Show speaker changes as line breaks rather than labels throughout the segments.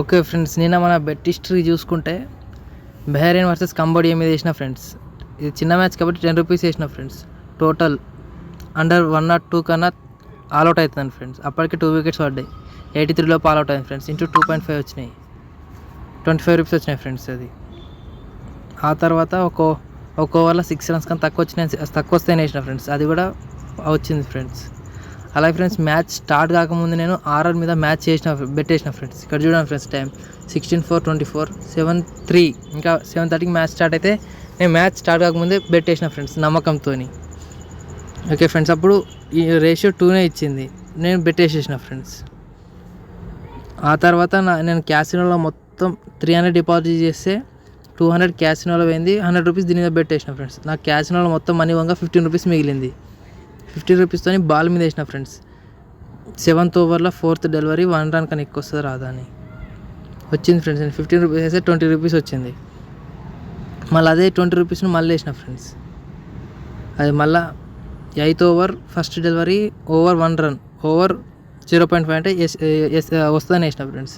Okay friends నిన్న మన bet history చూసుకుంటే బహ్రైన్ వర్సెస్ కంబోడియా మీద వేసిన ఫ్రెండ్స్. ఇది చిన్న మ్యాచ్ కాబట్టి టెన్ రూపీస్ వేసిన friends. Total under one not two కన్నా ఆల్అవుట్ అవుతుంది ఫ్రెండ్స్. అప్పటికే టూ వికెట్స్ పడ్డాయి. ఎయిటీ త్రీలో ఆల్అవుట్ అయింది friends. Into two point five వచ్చినాయి. ట్వంటీ ఫైవ్ రూపీస్ వచ్చినాయి ఫ్రెండ్స్ అది. ఆ తర్వాత ఒక ఒక ఓవర్లో సిక్స్ రన్స్ కన్నా తక్కువ వచ్చినాయి తక్కువ వస్తాయని వేసిన ఫ్రెండ్స్. అది కూడా వచ్చింది ఫ్రెండ్స్. అలాగే ఫ్రెండ్స్ మ్యాచ్ స్టార్ట్ కాకముందు నేను ఆర్ఆర్ మీద మ్యాచ్ చేసిన బెట్టేసిన ఫ్రెండ్స్. ఇక్కడ చూడండి friends time sixteen four twenty four seven three. ఇంకా సెవెన్ థర్టీకి మ్యాచ్ స్టార్ట్ అయితే నేను మ్యాచ్ స్టార్ట్ కాకముందే బెట్ ఫ్రెండ్స్ నమ్మకంతో ఓకే ఫ్రెండ్స్ అప్పుడు ఈ రేషియో టూనే ఇచ్చింది. నేను బెట్టేసేసిన ఫ్రెండ్స్. ఆ తర్వాత నా నేను క్యాసినోలో మొత్తం త్రీ హండ్రెడ్ డిపాజిట్ చేస్తే టూ హండ్రెడ్ క్యాసినోలో పోయింది. హండ్రెడ్ రూపీస్ దీని మీద పెట్టేసిన ఫ్రెండ్స్. నాకు క్యాసినోలో మొత్తం మనీ వంగా ఫిఫ్టీన్ రూపీస్ మిగిలింది. ఫిఫ్టీన్ రూపీస్తోని బాల్ మీద వేసిన ఫ్రెండ్స్. సెవెంత్ ఓవర్లో ఫోర్త్ డెలివరీ వన్ రన్ కన్నా ఎక్కువ వస్తుంది రాదా అని. వచ్చింది ఫ్రెండ్స్. నేను ఫిఫ్టీన్ రూపీస్ వేస్తే ట్వంటీ రూపీస్ వచ్చింది. మళ్ళీ అదే ట్వంటీ రూపీస్ను మళ్ళీ వేసిన ఫ్రెండ్స్. అది మళ్ళా eighth over first delivery over one run. Over zero point five అంటే ఎస్ ఎస్ వస్తుందని వేసిన ఫ్రెండ్స్.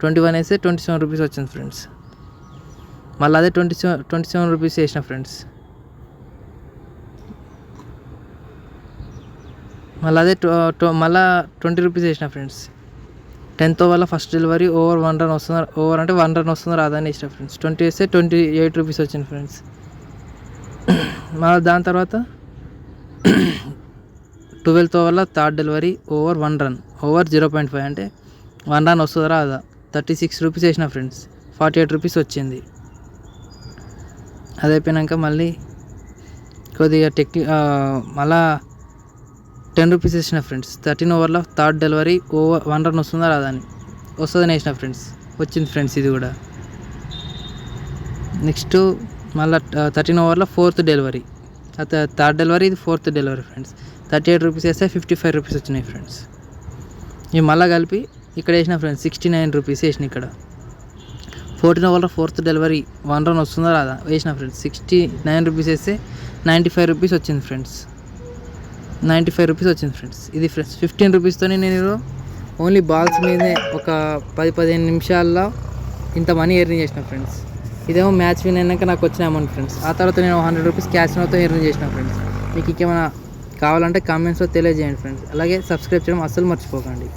ట్వంటీ వన్ వేస్తే ట్వంటీ సెవెన్ రూపీస్ వచ్చింది ఫ్రెండ్స్. మళ్ళీ అదే twenty seven twenty seven rupees వేసిన ఫ్రెండ్స్. మళ్ళీ అదే మళ్ళీ ట్వంటీ రూపీస్ వేసిన ఫ్రెండ్స్. టెన్త్ వల్ల first delivery over one run వస్తుందా ఓవర్ అంటే వన్ రన్ వస్తుందా రాదా అని వేసిన ఫ్రెండ్స్. ట్వంటీ వేస్తే ట్వంటీ ఎయిట్ రూపీస్ వచ్చింది ఫ్రెండ్స్. మళ్ళీ దాని తర్వాత ట్వెల్త్ ఓవర్లో third delivery over one run over zero point five అంటే వన్ రన్ వస్తుందా రాదా. థర్టీ సిక్స్ రూపీస్ వేసిన ఫ్రెండ్స్ ఫార్టీ ఎయిట్ రూపీస్ వచ్చింది. అది అయిపోయినాక మళ్ళీ కొద్దిగా టెక్ని మళ్ళా టెన్ రూపీస్ వేసిన ఫ్రెండ్స్. థర్టీన్ ఓవర్లో third delivery over one run వస్తుందా రాదా అని. వస్తుందని వేసిన ఫ్రెండ్స్. వచ్చింది ఫ్రెండ్స్ ఇది కూడా. నెక్స్ట్ మళ్ళీ థర్టీన్ ఓవర్లో ఫోర్త్ డెలివరీ. థర్డ్ డెలివరీ ఇది fourth delivery friends. Thirty eight rupees వేస్తే ఫిఫ్టీ ఫైవ్ రూపీస్ వచ్చినాయి ఫ్రెండ్స్. ఇవి మళ్ళీ కలిపి ఇక్కడ వేసిన ఫ్రెండ్స్ సిక్స్టీ నైన్ రూపీస్ వేసిన ఇక్కడ. ఫోర్టీన్ ఓవర్లో ఫోర్త్ డెలివరీ వన్ రన్ వస్తుందా రాదా? వేసిన ఫ్రెండ్స్ సిక్స్టీ నైన్ రూపీస్ వేస్తే నైంటీ ఫైవ్ రూపీస్ వచ్చింది ఫ్రెండ్స్. నైంటీ ఫైవ్ రూపీస్ వచ్చింది ఫ్రెండ్స్. ఇది ఫ్రెండ్స్ ఫిఫ్టీన్ రూపీస్తో నేను ఓన్లీ బాల్స్ మీదే ఒక పది పదిహేను నిమిషాల్లో ఇంత మనీ ఎర్న్ చేసిన ఫ్రెండ్స్. ఇదేమో మ్యాచ్ విన్ అయినాక నాకు వచ్చిన అమౌంట్ ఫ్రెండ్స్. ఆ తర్వాత నేను హండ్రెడ్ రూపీస్ క్యాష్ నోతో ఎర్న్ చేసిన ఫ్రెండ్స్. మీకు ఇంకేమైనా కావాలంటే కామెంట్స్లో తెలియజేయండి ఫ్రెండ్స్. అలాగే సబ్స్క్రైబ్ చేయడం అస్సలు మర్చిపోకండి.